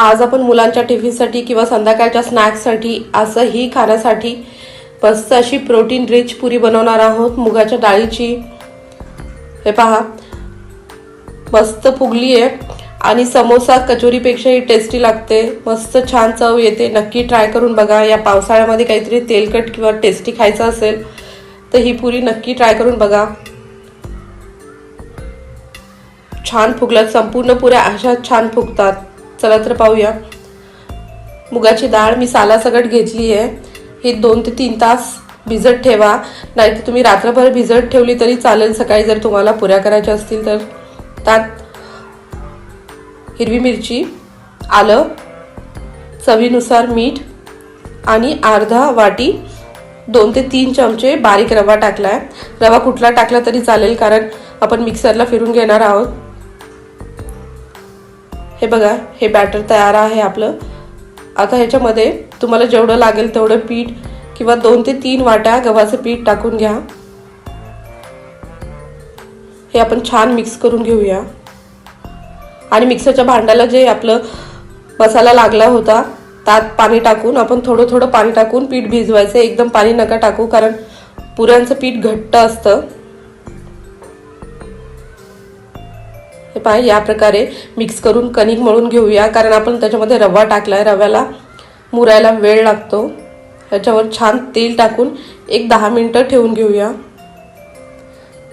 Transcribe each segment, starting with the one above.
आज आपण मुलांच्या टिफिनसाठी किंवा संध्याकाळच्या स्नॅक्ससाठी असंही खाण्यासाठी मस्त अशी प्रोटीन रिच पुरी बनवणार आहोत. मुगाच्या डाळीची. हे पहा. मस्त फुगली आहे. आणि समोसा कचोरीपेक्षाही टेस्टी लागते. मस्त छान चव येते. नक्की ट्राय करून बघा. या पावसाळ्यामध्ये काहीतरी तेलकट किंवा टेस्टी खायचं असेल तर ही पुरी नक्की ट्राय करून बघा. छान फुगल्यात संपूर्ण पुऱ्या अशा छान फुगतात. चला तर पाहूया. मुगाची डाळ मी सालासकट घेतली आहे. ही दोन ते तीन तास भिजत ठेवा. नाही तर तुम्ही रात्रभर भिजत ठेवली तरी चालेल. सकाळी जर तुम्हाला पुऱ्या करायच्या असतील तर. त्यात हिरवी मिरची आलं चवीनुसार मीठ आणि अर्धा वाटी दोन ते तीन चमचे बारीक रवा टाकला आहे रवा कुठला टाकला तरी चालेल कारण आपण मिक्सरला फिरून घेणार आहोत. हे बघा हे बॅटर तयार आहे आपलं. आता ह्याच्यामध्ये तुम्हाला जेवढं लागेल तेवढं पीठ किंवा दोन ते तीन वाट्या गव्हाचं पीठ टाकून घ्या. हे आपण छान मिक्स करून घेऊया. आणि मिक्सरच्या भांड्याला जे आपलं मसाला लागला होता त्यात पाणी टाकून आपण थोडं थोडं पाणी टाकून पीठ भिजवायचं. एकदम पाणी नका टाकू कारण पुऱ्यांचं पीठ घट्ट असतं. हे पहा या प्रकारे मिक्स करून कणिक मळून घेऊया. कारण आपण त्याच्यामध्ये रवा टाकलाय. रव्याला मुरायला वेळ लागतो. ह्याच्यावर छान तेल टाकून एक दहा मिनटं ठेवून घेऊया.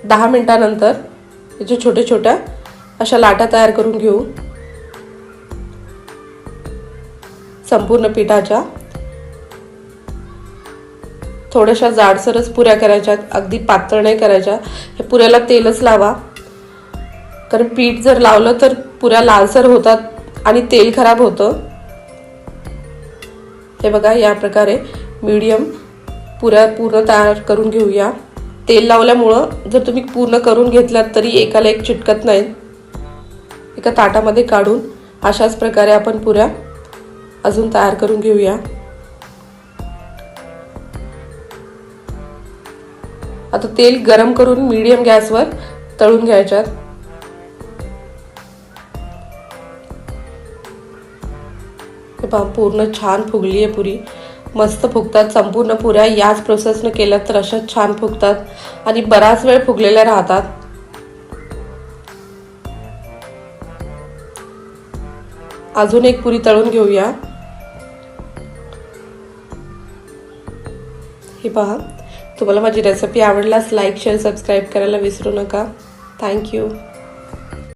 दहा मिनटानंतर याच्या छोट्या छोट्या अशा लाटा तयार करून घेऊ. संपूर्ण पिठाच्या थोड्याशा जाडसरच पुऱ्या करायच्या अगदी पातळ नाही करायच्या. हे पुऱ्याला तेलच लावा. कारण पीठ जर लावलं तर पुऱ्या लालसर होतात आणि तेल खराब होतं. हे बघा या प्रकारे मीडियम पुऱ्या पूर्ण तयार करून घेऊया. तेल लावल्यामुळं जर तुम्ही पूर्ण करून घेतलात तरी एकाला एक चिटकत नाही. एका ताटामध्ये काढून अशाच प्रकारे आपण पुऱ्या अजून तयार करून घेऊया. आता तेल गरम करून मीडियम गॅसवर तळून घ्यायच्यात. हे पहा पूर्ण छान फुगली आहे पुरी. मस्त फुगतात संपूर्ण पुऱ्या याच प्रोसेसनं केल्या तर अशा छान फुगतात आणि बराच वेळ फुगलेल्या राहतात. अजून एक पुरी तळून घेऊया. हे पहा तुम्हाला माझी रेसिपी आवडल्यास लाईक शेअर सबस्क्राईब करायला विसरू नका. थँक्यू